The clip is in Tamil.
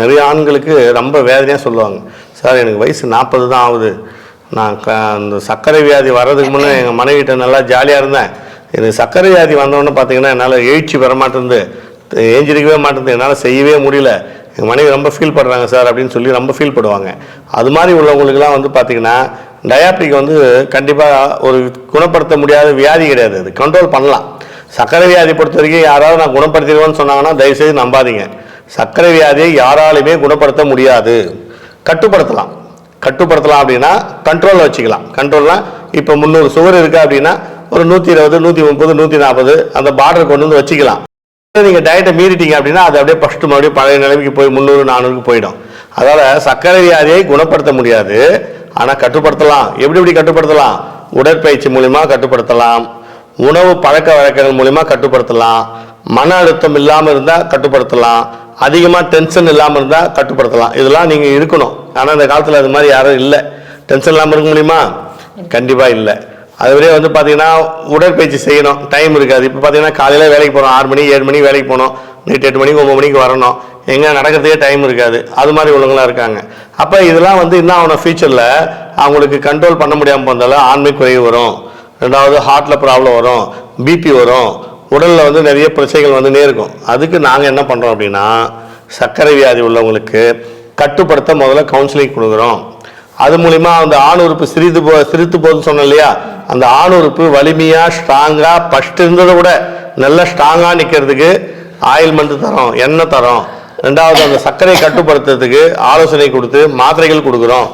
நிறைய ஆண்களுக்கு ரொம்ப வேதனையாக சொல்லுவாங்க. சார் எனக்கு வயசு நாற்பது தான் ஆகுது. நான் க அந்த சர்க்கரை வியாதி வர்றதுக்கு முன்னே எங்கள் மனைவிட்ட நல்லா ஜாலியாக இருந்தேன். எனக்கு சர்க்கரை வியாதி வந்தோடனே பார்த்தீங்கன்னா என்னால் எழுச்சி வர மாட்டேங்குது ஏஞ்சிருக்கவே மாட்டேங்குது என்னால் செய்யவே முடியல. எங்கள் மனைவி ரொம்ப ஃபீல் பண்ணுறாங்க சார் அப்படின்னு சொல்லி ரொம்ப ஃபீல் பண்ணுவாங்க அது மாதிரி உள்ளவங்களுக்குலாம் வந்து பார்த்தீங்கன்னா டயாபிட்டிக் வந்து கண்டிப்பாக ஒரு குணப்படுத்த முடியாத வியாதி கிடையாது. அது கண்ட்ரோல் பண்ணலாம். சர்க்கரை வியாதி பொறுத்த வரைக்கும் யாராவது நான் குணப்படுத்திடுவேன்னு சொன்னாங்கன்னா தயவுசெய்து நம்பாதீங்க. சர்க்கரை வியாதியை யாராலுமே குணப்படுத்த முடியாது. கட்டுப்படுத்தலாம். கட்டுப்படுத்தலாம் அப்படின்னா கண்ட்ரோலில் வச்சுக்கலாம். கண்ட்ரோல்னால் இப்போ முந்நூறு சுகர் இருக்குது அப்படின்னா ஒரு நூற்றி இருபது நூற்றி முப்பது நூற்றி நாற்பது அந்த பார்டர் கொண்டு வந்து வச்சுக்கலாம். நீங்கள் டயட்டை மீறிட்டீங்க அப்படின்னா அது அப்படியே ஃபஸ்ட்டு மறுபடியும் பழைய நிலைமைக்கு போய் முந்நூறு நானூறுக்கு போயிடும். அதால் சர்க்கரை வியாதியை குணப்படுத்த முடியாது. ஆனால் கட்டுப்படுத்தலாம். எப்படி எப்படி கட்டுப்படுத்தலாம்? உடற்பயிற்சி மூலிமா கட்டுப்படுத்தலாம். உணவு பழக்க வழக்கங்கள் மூலிமா கட்டுப்படுத்தலாம். மன அழுத்தம் இல்லாமல் இருந்தால் கட்டுப்படுத்தலாம். அதிகமாக டென்ஷன் இல்லாமல் இருந்தால் கட்டுப்படுத்தலாம். இதெல்லாம் நீங்கள் இருக்கணும். ஆனால் இந்த காலத்தில் அது மாதிரி யாரும் இல்லை. டென்ஷன் இல்லாமல் இருக்க முடியுமா? கண்டிப்பாக இல்லை. அதுவரையே வந்து பார்த்தீங்கன்னா உடற்பயிற்சி செய்யணும். டைம் இருக்காது. இப்போ பார்த்தீங்கன்னா காலையில் வேலைக்கு போகிறோம் ஆறு மணி ஏழு மணிக்கு வேலைக்கு போகணும் நைட் எட்டு மணிக்கு ஒம்பது மணிக்கு வரணும். எங்கே நடக்கிறதுக்கே டைம் இருக்காது. அது மாதிரி உள்ளவங்களாம் இருக்காங்க. அப்போ இதெல்லாம் வந்து என்ன ஆகணும்? ஃபியூச்சரில் அவங்களுக்கு கண்ட்ரோல் பண்ண முடியாமல் போனாலும் ஆண்மை குறைவு வரும். ரெண்டாவது ஹார்ட்டில் ப்ராப்ளம் வரும். பிபி வரும். உடலில் வந்து நிறைய பிரச்சனைகள் வந்துனே இருக்கும். அதுக்கு நாங்கள் என்ன பண்ணுறோம் அப்படின்னா சர்க்கரை வியாதி உள்ளவங்களுக்கு கட்டுப்படுத்த முதல்ல கவுன்சிலிங் கொடுக்குறோம். அது மூலிமா அந்த ஆண் உறுப்பு சிரித்து போ சிரித்து போகுதுன்னு சொன்னோம் இல்லையா? அந்த ஆண் உறுப்பு வலிமையாக ஸ்ட்ராங்காக ஃபஸ்ட் இருந்ததை விட நல்லா ஸ்ட்ராங்காக நிற்கிறதுக்கு ஆயில்மெண்ட் தரோம் எண்ணெய் தரோம். ரெண்டாவது அந்த சர்க்கரையை கட்டுப்படுத்துறதுக்கு ஆலோசனை கொடுத்து மாத்திரைகள் கொடுக்குறோம்.